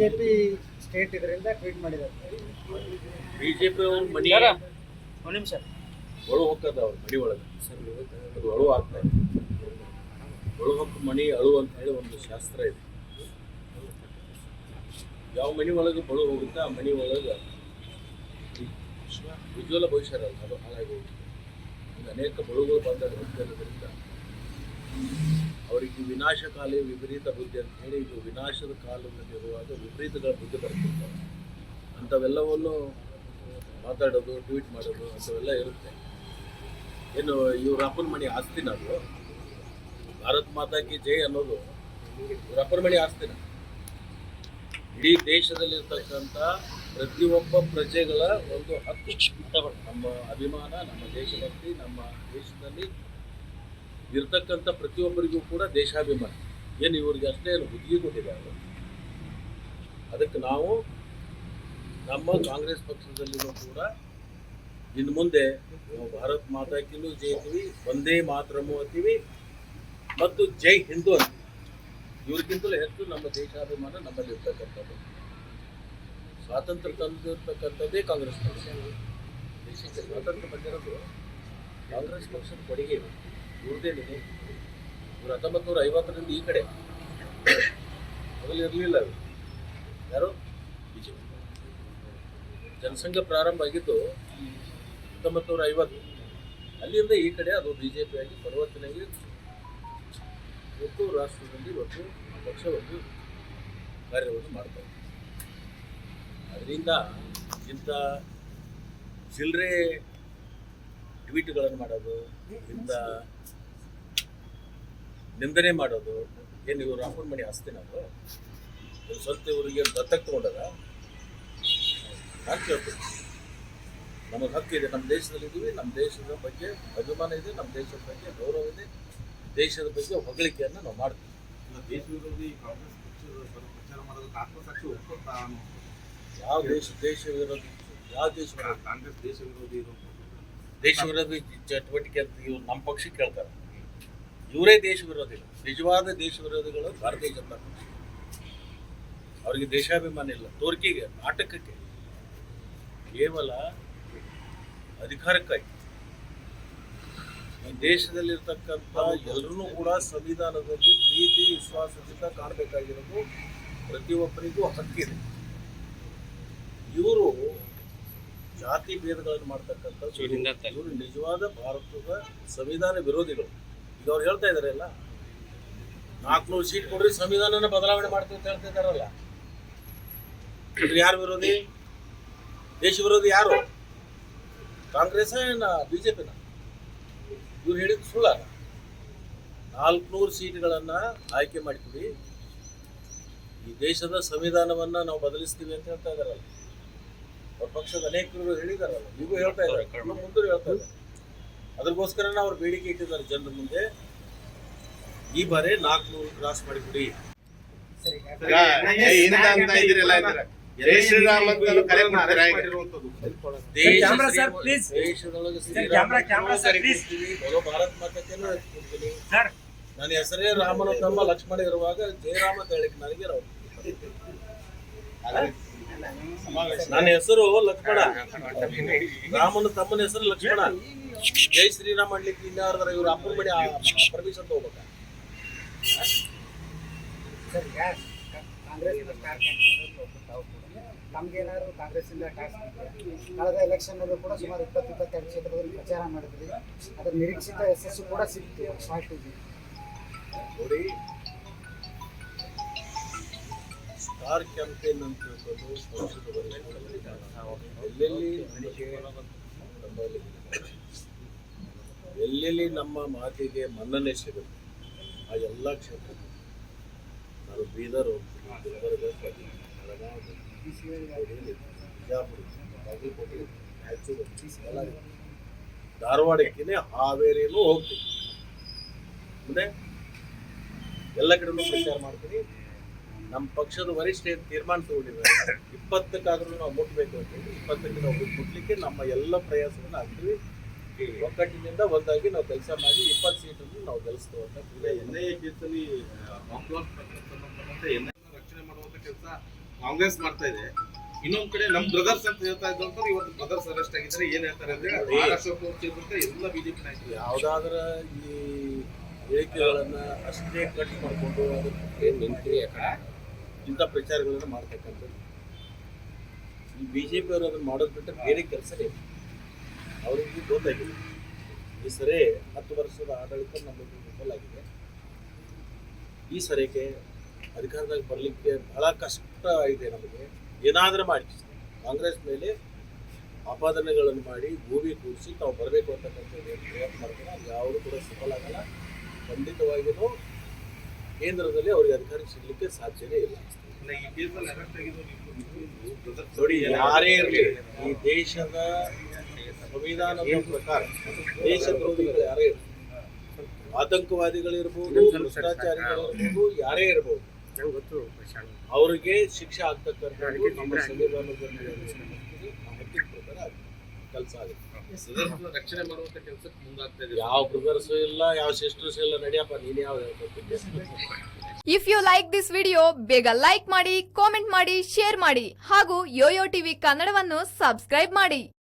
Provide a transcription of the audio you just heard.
BJP state ಇದರಿಂದ tweet ಮಾಡಿದ್ದಾರೆ. BJP ಅವ್ರ ಮನಿ ಒಂದು ನಿಮಿಷ. ಒಳು ಹೋಗ್ತದ ಅವ್ರ ಮನಿ ಒಳಗೆ. ಅದು ಅಳು ಆಗ್ತಾ ಇದೆ. ಒಳು ಹೊಕ್ಕ ಮಣಿ ಅಳು ಅಂತ ಹೇಳಿ ಒಂದು ಶಾಸ್ತ್ರ ಇದೆ. ಯಾವ ಮನಿ ಒಳಗೆ ಬಳು ಹೋಗುತ್ತೆ ಆ ಮನಿ ಒಳಗೆ ಉಜ್ವಲ ಭವಿಷ್ಯ ಇರಲ್ಲ ಅದು ಹಾಳಾಗಿ ಹೋಗುತ್ತೆ. ಅನೇಕ ಬಳುಗಳು ಬಂದಿರೋದ್ರಿಂದ ಅವರಿಗೆ ವಿನಾಶಕಾಲಿ ವಿಪರೀತ ಬುದ್ಧಿ ಅಂತ ಹೇಳಿ ಇದು ವಿನಾಶದ ಕಾಲದಲ್ಲಿರುವಾಗ ವಿಪರೀತಗಳ ಬುದ್ಧಿ ಬರ್ತಿರ್ತವೆ ಅಂಥವೆಲ್ಲವನ್ನು ಮಾತಾಡೋದು, ಟ್ವೀಟ್ ಮಾಡೋದು, ಅಂಥವೆಲ್ಲ ಇರುತ್ತೆ. ಏನು ಇವ್ರ ಅಪ್ಪನ ಮಣಿ ಆಸ್ತಿನ ಅದು. ಭಾರತ್ ಮಾತಾ ಕಿ ಜೈ ಅನ್ನೋದು ಇವ್ರ ಅಪ್ಪನ ಮಣಿ ಆಸ್ತಿನ. ಇಡೀ ದೇಶದಲ್ಲಿರ್ತಕ್ಕಂಥ ಪ್ರತಿಯೊಬ್ಬ ಪ್ರಜೆಗಳ ಒಂದು ಹಕ್ಕು. ನಮ್ಮ ಅಭಿಮಾನ, ನಮ್ಮ ದೇಶಭಕ್ತಿ, ನಮ್ಮ ದೇಶದಲ್ಲಿ ಇರ್ತಕ್ಕಂಥ ಪ್ರತಿಯೊಬ್ಬರಿಗೂ ಕೂಡ ದೇಶಾಭಿಮಾನ. ಏನು ಇವರಿಗೆ ಅಷ್ಟೇ ಏನು ಬುದ್ಧಿ ಕೊಟ್ಟಿದ್ದಾರೆ ಅದಕ್ಕೆ ನಾವು ನಮ್ಮ ಕಾಂಗ್ರೆಸ್ ಪಕ್ಷದಲ್ಲಿನೂ ಕೂಡ ಇನ್ನು ಮುಂದೆ ನಾವು ಭಾರತ್ ಮಾತಾಕಿನೂ ಜೈತೀವಿ ಒಂದೇ ಮಾತ್ರಮೂ ಅಂತೀವಿ ಮತ್ತು ಜೈ ಹಿಂದೂ ಅಂತೀವಿ. ಇವ್ರಿಗಿಂತಲೂ ಹೆಚ್ಚು ನಮ್ಮ ದೇಶಾಭಿಮಾನ ನಮ್ಮಲ್ಲಿ ಇರ್ತಕ್ಕಂಥದ್ದು. ಸ್ವಾತಂತ್ರ್ಯ ತಂದಿರ್ತಕ್ಕಂಥದ್ದೇ ಕಾಂಗ್ರೆಸ್ ಪಕ್ಷ. ದೇಶಕ್ಕೆ ಸ್ವಾತಂತ್ರ್ಯ ಬಂದಿರೋದು ಕಾಂಗ್ರೆಸ್ ಪಕ್ಷದ ಕೊಡುಗೆ. ಇವ್ರದ್ದೇನಿದೆ ಇವ್ರು ಹತ್ತೊಂಬತ್ತು ನೂರ ಐವತ್ತರಿಂದ ಈ ಕಡೆ. ಮೊದಲು ಇರಲಿಲ್ಲ ಅದು. ಯಾರು? ಬಿಜೆಪಿ. ಜನಸಂಘ ಪ್ರಾರಂಭ ಆಗಿದ್ದು ಹತ್ತೊಂಬತ್ತು ನೂರ ಐವತ್ತು. ಅಲ್ಲಿಂದ ಈ ಕಡೆ ಅದು ಬಿ ಜೆ ಪಿ ಆಗಿ ಪರಿವರ್ತನೆ ಆಗಿ ಇವತ್ತು ರಾಷ್ಟ್ರದಲ್ಲಿ ಇವತ್ತು ಪಕ್ಷ ಒಂದು ಕಾರ್ಯವನ್ನು ಮಾಡ್ತಾ ಇದೆ. ಅದರಿಂದ ಇಂಥ ಚಿಲ್ಲರೆ ಟ್ವೀಟ್ಗಳನ್ನು ಮಾಡೋದು ಇಂಥ ನಿಂದನೆ ಮಾಡೋದು ಏನು ಇವರು ರಾಹುಲ್ ಮಣಿ ಆಸ್ತಿ ನಾವು ಸ್ವಂತ ಇವರಿಗೆ ದತ್ತಕ್ಕೆ ತಗೊಂಡದ ನಾನು ಕೇಳ್ತೀನಿ. ನಮಗೆ ಹಕ್ಕಿದೆ ನಮ್ಮ ದೇಶದಲ್ಲಿ ಇದ್ದೀವಿ ನಮ್ಮ ದೇಶದ ಬಗ್ಗೆ ಅಭಿಮಾನ ಇದೆ ನಮ್ಮ ದೇಶದ ಬಗ್ಗೆ ಗೌರವ ಇದೆ ದೇಶದ ಬಗ್ಗೆ ಹೊಗಳಿಕೆಯನ್ನು ನಾವು ಮಾಡ್ತೀವಿ. ಯಾವ ದೇಶ ದೇಶ ವಿರೋಧಿ ಯಾವ ದೇಶ ಕಾಂಗ್ರೆಸ್ ದೇಶ ವಿರೋಧಿ ಇರೋದು. ದೇಶ ವಿರೋಧಿ ಚಟುವಟಿಕೆ ಅಂತ ಇವ್ರು ನಮ್ಮ ಪಕ್ಷಕ್ಕೆ ಕೇಳ್ತಾರೆ. ಇವರೇ ದೇಶ ವಿರೋಧಿಗಳು ನಿಜವಾದ ದೇಶ ವಿರೋಧಿಗಳು ಭಾರತೀಯ ಜನತಾ ಪಕ್ಷ. ಅವರಿಗೆ ದೇಶಾಭಿಮಾನ ಇಲ್ಲ. ತೋರಿಕೆಗೆ, ನಾಟಕಕ್ಕೆ. ಕೇವಲ ಅಧಿಕಾರಕ್ಕಾಗಿ. ದೇಶದಲ್ಲಿರ್ತಕ್ಕಂಥ ಎಲ್ಲರೂ ಕೂಡ ಸಂವಿಧಾನದಲ್ಲಿ ಪ್ರೀತಿ, ವಿಶ್ವಾಸದಿಂದ ಕಾಣಬೇಕಾಗಿರೋದು ಪ್ರತಿಯೊಬ್ಬರಿಗೂ ಹಕ್ಕಿದೆ ಇವರು ಜಾತಿ ಭೇದಗಳನ್ನು ಮಾಡ್ತಕ್ಕಂಥ ಇವರು ನಿಜವಾದ ಭಾರತದ ಸಂವಿಧಾನ ವಿರೋಧಿಗಳು. ಈಗ ಅವ್ರು ಹೇಳ್ತಾ ಅಲ್ಲ ನಾಲ್ಕುನೂರು ಸೀಟ್ ಕೊಡ್ರಿ ಸಂವಿಧಾನನ ಬದಲಾವಣೆ ಮಾಡ್ತೀವಿ ಅಂತ ಹೇಳ್ತಾ ಇದಾರಲ್ಲ. ಇವ್ರು ಯಾರು ವಿರೋಧಿ? ದೇಶ ವಿರೋಧಿ ಯಾರು? ಕಾಂಗ್ರೆಸ್ ಏನ ಬಿಜೆಪಿನ ಇವ್ರು ಹೇಳಿದ್ದು ಸುಳ್ಳ ನಾಲ್ಕುನೂರು ಸೀಟ್ಗಳನ್ನ ಆಯ್ಕೆ ಮಾಡಿಕೊಡಿ. ಈ ದೇಶದ ಸಂವಿಧಾನವನ್ನ ನಾವು ಬದಲಿಸ್ತೀವಿ ಅಂತ ಹೇಳ್ತಾ ಇದಾರಲ್ಲ. ಪಕ್ಷದ ಅನೇಕರು ಹೇಳಿದಾರಲ್ಲ ನೀವು ಹೇಳ್ತಾ ಇದ್ದಾರೆ ಮುಂದೆ ಹೇಳ್ತಾ ಇದ್ದಾರೆ. ಅದಕ್ಕೋಸ್ಕರನೇ ಅವ್ರು ಬೇಡಿಕೆ ಇಟ್ಟಿದ್ದಾರೆ ಜನರ ಮುಂದೆ. ಈ ಬಾರಿ ನಾಲ್ಕುನೂರು ಕ್ರಾಸ್ ಮಾಡಿಬಿಡಿ. ಭಾರತ್ ಮಾತಕ್ಕೇನು ಸರ್. ನನ್ನ ಹೆಸರೇ ರಾಮನ ತಮ್ಮ ಲಕ್ಷ್ಮಣ ಇರುವಾಗ ಜಯರಾಮ ಅಂತ ಹೇಳಿಕ್ ನನಗೆ ರಾವ್ ನನ್ನ ಹೆಸರು ಲಕ್ಷ್ಮಣ. ರಾಮನ ತಮ್ಮನ ಹೆಸರು ಲಕ್ಷ್ಮಣ. ಜೈ ಶ್ರೀರಾಮ್ ಮಾಡ್ಲಿಕ್ಕೆ ಇನ್ಯಾರ್ದಾರ ಇವ್ರ ಅಪ್ಪನ ಮನೆ ಪರ್ಮಿಷನ್ ತಗೋಬೇಕ ನಮ್ಗೇನಾದ್ರು ಕಾಂಗ್ರೆಸ್ಸಿಂದ ಟಾಸ್ಕ್ ಕಳೆದ ಕಳೆದ ಎಲೆಕ್ಷನ್ನಲ್ಲೂ ಕೂಡ ಸುಮಾರು ಇಪ್ಪತ್ತು ಇಪ್ಪತ್ತೆರಡು ಕ್ಷೇತ್ರದಲ್ಲಿ ಪ್ರಚಾರ ಮಾಡಿದ್ರಿ ಅದರ ನಿರೀಕ್ಷಿತ ಯಶಸ್ಸು ಕೂಡ ಸಿಕ್ತು ಶಾರ್ಟ್ ನೋಡಿ ಸ್ಟಾರ್ ಕ್ಯಾಂಪೇನ್ ಅಂತ ಹೇಳ್ಬೋದು ಎಲ್ಲೆಲ್ಲಿ ಎಲ್ಲೆಲ್ಲಿ ನಮ್ಮ ಮಾತಿಗೆ ಮನ್ನಣೆ ಸಿಗುತ್ತೆ, ಆ ಎಲ್ಲ ಕ್ಷೇತ್ರ ನಾನು ಬೀದರ್ ಹೋಗ್ತೀನಿ ಗುಲ್ಬರ್ಗ ಹಾವೇರಿನೂ ಹೋಗ್ತೀನಿ. ಮುಂದೆ ಎಲ್ಲ ಕಡೆ ಪ್ರಚಾರ ಮಾಡ್ತೀನಿ. ನಮ್ಮ ಪಕ್ಷದ ವರಿಷ್ಠ ಏನು ತೀರ್ಮಾನ ತಗೊಂಡಿದ್ದಾರೆ. ಇಪ್ಪತ್ತಕ್ಕಾದ್ರೂ ನಾವು ಮುಟ್ಬೇಕು ಅಂತ ಹೇಳಿ ಇಪ್ಪತ್ತಕ್ಕೆ ನಾವು ಮುಟ್ಲಿಕ್ಕೆ ನಮ್ಮ ಎಲ್ಲ ಪ್ರಯಾಸವನ್ನು ಹಾಕ್ತೀವಿ ಒಗ್ಗಟ್ಟಿನಿಂದ ಒಂದಾಗಿ ನಾವು ಕೆಲಸ ಮಾಡಿ ಇಪ್ಪತ್ತು ಸೀಟನ್ನು ನಾವು ಗೆಲ್ಲಿಸ್ತೇವೆ ಅಂತ ಈಗ NIA ಕೇಸಲ್ಲಿ ಬಾಂಬ್ಲಾಸ್ಟ್ ಪ್ರಕರಣ ಸಂಬಂಧಪಟ್ಟ NIA ನ ರಕ್ಷಣೆ ಮಾಡುವಂಥ ಕೆಲಸ ಕಾಂಗ್ರೆಸ್ ಮಾಡ್ತಾ ಇದೆ. ಇನ್ನೊಂದು ಕಡೆ ನಮ್ಮ ಬ್ರದರ್ಸ್ ಅಂತ ಹೇಳ್ತಾ ಇದ್ದಂತ ಇವತ್ತು ಬ್ರದರ್ಸ್ ಅರೆಸ್ಟ್ ಆಗಿದ್ರೆ ಏನ್ ಹೇಳ್ತಾರೆ ಅಂದ್ರೆ ಮಹಾರಾಷ್ಟ್ರ ಸೇರಿದಂತೆ ಎಲ್ಲ ಬಿಜೆಪಿ ನಾಯಕರು ಯಾವ್ದಾದ್ರ ಈ ಹೇಳಿಕೆಗಳನ್ನ ಅಷ್ಟೇ ಕಟ್ ಮಾಡಿಕೊಂಡು ಅದಕ್ಕೆ ಇಂಥ ಪ್ರಚಾರಗಳನ್ನು ಮಾಡ್ತಕ್ಕಂಥದ್ದು. ಈ ಬಿ ಜೆ ಪಿಯವರು ಅದನ್ನು ಮಾಡೋದು ಬಿಟ್ಟರೆ ಬೇರೆ ಕೆಲಸನೇ ಅವರಿಗೆ ಗೊತ್ತಾಗಿದೆ. ಈ ಸರಿ ಹತ್ತು ವರ್ಷದ ಆಡಳಿತ ನಮಗೆ ವಿಫಲಾಗಿದೆ ಈ ಸರಿಗೆ ಅಧಿಕಾರದಾಗ ಬರಲಿಕ್ಕೆ ಬಹಳ ಕಷ್ಟ ಇದೆ ನಮಗೆ. ಏನಾದರೂ ಮಾಡಿ. ಕಾಂಗ್ರೆಸ್ ಮೇಲೆ ಆಪಾದನೆಗಳನ್ನು ಮಾಡಿ, ಭೂಮಿ ಕೂರಿಸಿ ತಾವು ಬರಬೇಕು ಅಂತಕ್ಕಂಥ ಪ್ರಯತ್ನ ಮಾಡ್ತಾರೆ ಅದು ಕೂಡ ಸಫಲ ಆಗಲ್ಲ. ಖಂಡಿತವಾಗಿಯೂ ಕೇಂದ್ರದಲ್ಲಿ ಅವರಿಗೆ ಅಧಿಕಾರ ಸಿಗಲಿಕ್ಕೆ ಸಾಧ್ಯನೇ ಇಲ್ಲ. ನೋಡಿ ಯಾರೇ ಇರಲಿ ಈ ದೇಶದ ಸಂವಿಧಾನ ಪ್ರಕಾರ? ದೇಶ ವಿರೋಧಿಗಳು ಯಾರೇ ಇರಲಿ. ಆತಂಕವಾದಿಗಳಿರ್ಬೋದು ಭ್ರಷ್ಟಾಚಾರಿಗಳಿರ್ಬೋದು ಯಾರೇ ಇರ್ಬೋದು ಅವರಿಗೆ ಶಿಕ್ಷೆ ಆಗ್ತಕ್ಕಂಥ ನಮ್ಮ ಸಂವಿಧಾನದಲ್ಲಿ ಕೆಲಸ ಆಗುತ್ತೆ. ರಕ್ಷಣೆ ಮಾಡುವಂತ ಕೆಲಸಕ್ಕೆ ಮುಂದಾಗ್ತಾ ಇದೆ ಯಾವ ಬ್ರದರ್ಸ್ ಇಲ್ಲ ಯಾವ ಸಿಸ್ಟರ್ಸ್ ಇಲ್ಲ ನಡಿಯಪ್ಪ ನೀನು ಯಾವ if you like this video ಬೇಗ ಲೈಕ್ ಮಾಡಿ ಕಾಮೆಂಟ್ ಮಾಡಿ ಶೇರ್ ಮಾಡಿ ಹಾಗೂ ಯೋಯೋ ಟಿವಿ ಕನ್ನಡವನ್ನು ಸಬ್ಸ್ಕ್ರೈಬ್ ಮಾಡಿ.